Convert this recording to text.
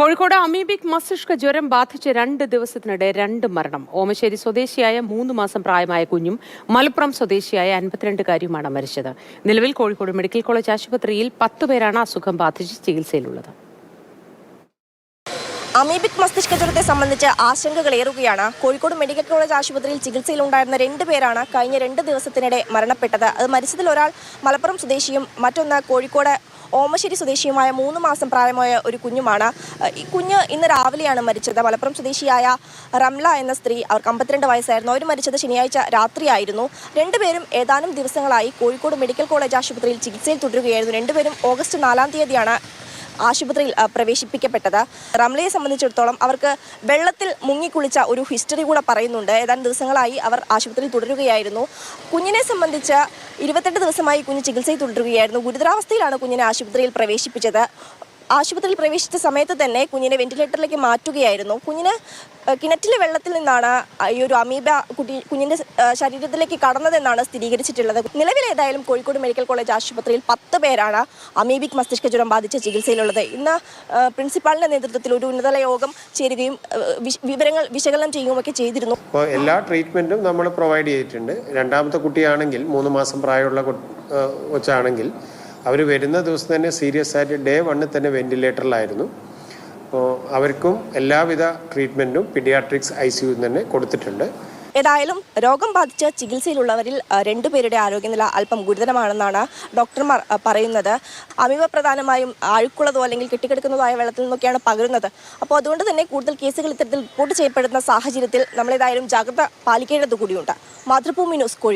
Kozhikode amoebic മസ്തിഷ്ക ജ്വരം ബാധിച്ച് രണ്ട് ദിവസത്തിനിടെ രണ്ട് മരണം. ഓമശ്ശേരി സ്വദേശിയായ മൂന്ന് മാസം പ്രായമായ കുഞ്ഞും മലപ്പുറം സ്വദേശിയായ അൻപത്തിരണ്ടുകാരിയുമാണ് മരിച്ചത്. നിലവിൽ കോഴിക്കോട് മെഡിക്കൽ കോളേജ് ആശുപത്രിയിൽ പത്ത് പേരാണ് അസുഖം ബാധിച്ച് ചികിത്സയിലുള്ളത്. അമീബിക് മസ്തിഷ്ക ജ്വരത്തെ സംബന്ധിച്ച് ആശങ്കകൾ ഏറുകയാണ്. കോഴിക്കോട് മെഡിക്കൽ കോളേജ് ആശുപത്രിയിൽ ചികിത്സയിലുണ്ടായിരുന്ന രണ്ട് പേരാണ് കഴിഞ്ഞ രണ്ട് ദിവസത്തിനിടെ മരണപ്പെട്ടത്. അത് മരിച്ചതിൽ ഒരാൾ മലപ്പുറം സ്വദേശിയും മറ്റൊന്ന് കോഴിക്കോട് ഓമശ്ശേരി സ്വദേശിയുമായ മൂന്ന് മാസം പ്രായമായ ഒരു കുഞ്ഞുമാണ്. ഈ കുഞ്ഞ് ഇന്ന് രാവിലെയാണ് മരിച്ചത്. മലപ്പുറം സ്വദേശിയായ റംല എന്ന സ്ത്രീ അവർക്ക് അമ്പത്തിരണ്ട് വയസ്സായിരുന്നു. അവർ മരിച്ചത് ശനിയാഴ്ച രാത്രിയായിരുന്നു. രണ്ടുപേരും ഏതാനും ദിവസങ്ങളായി കോഴിക്കോട് മെഡിക്കൽ കോളേജ് ആശുപത്രിയിൽ ചികിത്സയിൽ തുടരുകയായിരുന്നു. രണ്ടുപേരും ഓഗസ്റ്റ് നാലാം തീയതിയാണ് ആശുപത്രിയിൽ പ്രവേശിപ്പിക്കപ്പെട്ടത്. റംലയെ സംബന്ധിച്ചിടത്തോളം അവർക്ക് വെള്ളത്തിൽ മുങ്ങിക്കുളിച്ച ഒരു ഹിസ്റ്ററി കൂടെ പറയുന്നുണ്ട്. ഏതാനും ദിവസങ്ങളായി അവർ ആശുപത്രിയിൽ തുടരുകയായിരുന്നു. കുഞ്ഞിനെ സംബന്ധിച്ച് ഇരുപത്തെട്ട് ദിവസമായി കുഞ്ഞ് ചികിത്സയിൽ തുടരുകയായിരുന്നു. ഗുരുതരാവസ്ഥയിലാണ് കുഞ്ഞിനെ ആശുപത്രിയിൽ പ്രവേശിപ്പിച്ചത്. ആശുപത്രിയിൽ പ്രവേശിച്ച സമയത്ത് തന്നെ കുഞ്ഞിനെ വെന്റിലേറ്ററിലേക്ക് മാറ്റുകയായിരുന്നു. കുഞ്ഞിന് കിണറ്റിലെ വെള്ളത്തിൽ നിന്നാണ് ഈ ഒരു അമീബ കുട്ടി കുഞ്ഞിന്റെ ശരീരത്തിലേക്ക് കടന്നതെന്നാണ് സ്ഥിരീകരിച്ചിട്ടുള്ളത്. നിലവിൽ ഏതായാലും കോഴിക്കോട് മെഡിക്കൽ കോളേജ് ആശുപത്രിയിൽ പത്ത് പേരാണ് അമീബിക് മസ്തിഷ്ക ജ്വരം ബാധിച്ച ചികിത്സയിലുള്ളത്. ഇന്ന് പ്രിൻസിപ്പാളിന്റെ നേതൃത്വത്തിൽ ഒരു ഉന്നതല യോഗം ചേരുകയും വിവരങ്ങൾ വിശകലനം ചെയ്യുകയൊക്കെ ചെയ്തിരുന്നു. എല്ലാ ട്രീറ്റ്മെന്റും നമ്മൾ പ്രൊവൈഡ് ചെയ്തിട്ടുണ്ട്. രണ്ടാമത്തെ കുട്ടിയാണെങ്കിൽ മൂന്ന് മാസം പ്രായമുള്ള കൊച്ചാണെങ്കിൽ അവർ വരുന്ന ദിവസം തന്നെ സീരിയസ് ആയിട്ട് ഡേ വണ്ണിൽ തന്നെ വെന്റിലേറ്ററിലായിരുന്നു. അപ്പോൾ അവർക്കും എല്ലാവിധ ട്രീറ്റ്മെന്റും പിഡിയാട്രിക്സ് ഐ സിയു തന്നെ കൊടുത്തിട്ടുണ്ട്. ഏതായാലും രോഗം ബാധിച്ച് ചികിത്സയിലുള്ളവരിൽ രണ്ടുപേരുടെ ആരോഗ്യനില അല്പം ഗുരുതരമാണെന്നാണ് ഡോക്ടർമാർ പറയുന്നത്. അമിവ പ്രധാനമായും അഴുക്കുള്ളതോ അല്ലെങ്കിൽ കെട്ടിക്കിടക്കുന്നതോ വെള്ളത്തിൽ നിന്നൊക്കെയാണ് പകരുന്നത്. അപ്പോൾ അതുകൊണ്ട് തന്നെ കൂടുതൽ കേസുകൾ ഇത്തരത്തിൽ റിപ്പോർട്ട് ചെയ്യപ്പെടുന്ന സാഹചര്യത്തിൽ നമ്മളേതായാലും ജാഗ്രത പാലിക്കേണ്ടത് കൂടിയുണ്ട്. മാതൃഭൂമി ന്യൂസ് കോഴി